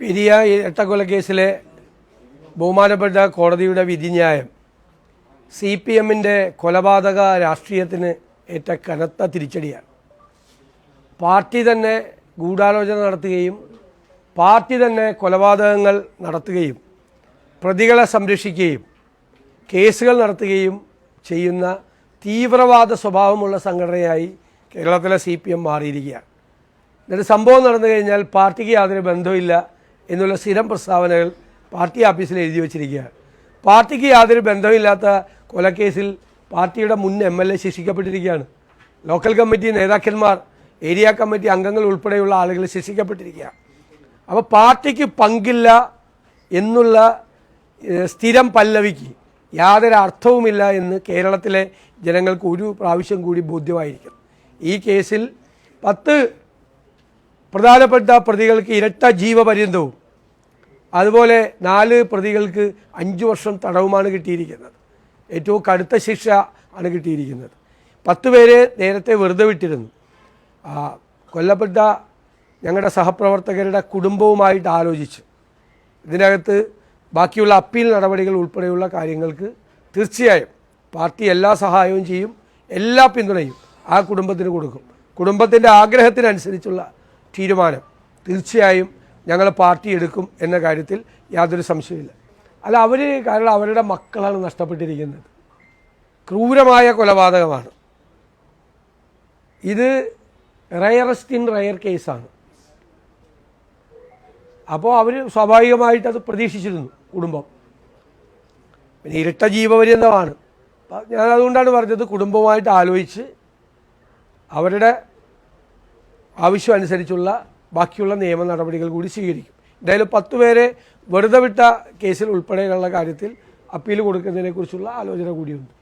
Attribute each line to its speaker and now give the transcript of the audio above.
Speaker 1: പെരിയ ഇരട്ടക്കൊലക്കേസിലെ ബഹുമാനപ്പെട്ട കോടതിയുടെ വിധിന്യായം C P എമ്മിന്റെ കൊലപാതക രാഷ്ട്രീയത്തിന് ഏറ്റ കനത്ത തിരിച്ചടിയാണ്. പാർട്ടി തന്നെ ഗൂഢാലോചന നടത്തുകയും പാർട്ടി തന്നെ കൊലപാതകങ്ങൾ നടത്തുകയും പ്രതികളെ സംരക്ഷിക്കുകയും കേസുകൾ നടത്തുകയും ചെയ്യുന്ന തീവ്രവാദ സ്വഭാവമുള്ള സംഘടനയായി കേരളത്തിലെ സി പി എം മാറിയിരിക്കുകയാണ്. എന്നിട്ട് സംഭവം നടന്നു കഴിഞ്ഞാൽ പാർട്ടിക്ക് യാതൊരു ബന്ധമില്ല എന്നുള്ള സ്ഥിരം പ്രസ്താവനകൾ പാർട്ടി ഓഫീസിൽ എഴുതി വച്ചിരിക്കുകയാണ്. പാർട്ടിക്ക് യാതൊരു ബന്ധമില്ലാത്ത കൊലക്കേസിൽ പാർട്ടിയുടെ മുൻ എം എൽ എ ശിക്ഷിക്കപ്പെട്ടിരിക്കുകയാണ്. ലോക്കൽ കമ്മിറ്റി നേതാക്കന്മാർ ഏരിയ കമ്മിറ്റി അംഗങ്ങൾ ഉൾപ്പെടെയുള്ള ആളുകൾ ശിക്ഷിക്കപ്പെട്ടിരിക്കുകയാണ്. അപ്പോൾ പാർട്ടിക്ക് പങ്കില്ല എന്നുള്ള സ്ഥിരം പല്ലവിക്ക് യാതൊരു അർത്ഥവുമില്ല എന്ന് കേരളത്തിലെ ജനങ്ങൾക്ക് ഒരു പ്രാവശ്യം കൂടി ബോധ്യമായിരിക്കും ഈ കേസിൽ പത്ത് പ്രധാനപ്പെട്ട പ്രതികൾക്ക് ഇരട്ട ജീവപര്യന്തവും അതുപോലെ നാല് പ്രതികൾക്ക് അഞ്ച് വർഷം തടവുമാണ് കിട്ടിയിരിക്കുന്നത്. ഏറ്റവും കടുത്ത ശിക്ഷ ആണ് കിട്ടിയിരിക്കുന്നത്. പത്ത് പേരെ നേരത്തെ വെറുതെ വിട്ടിരുന്നു. കൊല്ലപ്പെട്ട ഞങ്ങളുടെ സഹപ്രവർത്തകരുടെ കുടുംബവുമായിട്ട് ആലോചിച്ച്. ഇതിനകത്ത് ബാക്കിയുള്ള അപ്പീൽ നടപടികൾ ഉൾപ്പെടെയുള്ള കാര്യങ്ങൾക്ക് തീർച്ചയായും പാർട്ടി എല്ലാ സഹായവും ചെയ്യും എല്ലാ പിന്തുണയും ആ കുടുംബത്തിന് കൊടുക്കും. കുടുംബത്തിന്റെ ആഗ്രഹത്തിനനുസരിച്ചുള്ള തീരുമാനം തീർച്ചയായും ഞങ്ങൾ പാർട്ടി എടുക്കും എന്ന കാര്യത്തിൽ യാതൊരു സംശയമില്ല അല്ല അവർ കാരണം അവരുടെ മക്കളാണ് നഷ്ടപ്പെട്ടിരിക്കുന്നത്. ക്രൂരമായ കൊലപാതകമാണ്. ഇത് റയറസ്റ്റ് ഇൻ റയർ കേസാണ്. അപ്പോൾ അവർ സ്വാഭാവികമായിട്ട് അത് പ്രതീക്ഷിച്ചിരുന്നു കുടുംബം. പിന്നെ ഇരട്ട ജീവപര്യന്തമാണ്. ഞാൻ അതുകൊണ്ടാണ് പറഞ്ഞത് കുടുംബവുമായിട്ട് ആലോചിച്ച് അവരുടെ ആവശ്യം അനുസരിച്ചുള്ള ബാക്കിയുള്ള നിയമ നടപടികൾ കൂടി സ്വീകരിക്കും. എന്തായാലും പത്ത് പേരെ വെറുതെ വിട്ട കേസിൽ ഉൾപ്പെടെയുള്ള കാര്യത്തിൽ അപ്പീൽ കൊടുക്കുന്നതിനെക്കുറിച്ചുള്ള ആലോചന കൂടിയുണ്ട്.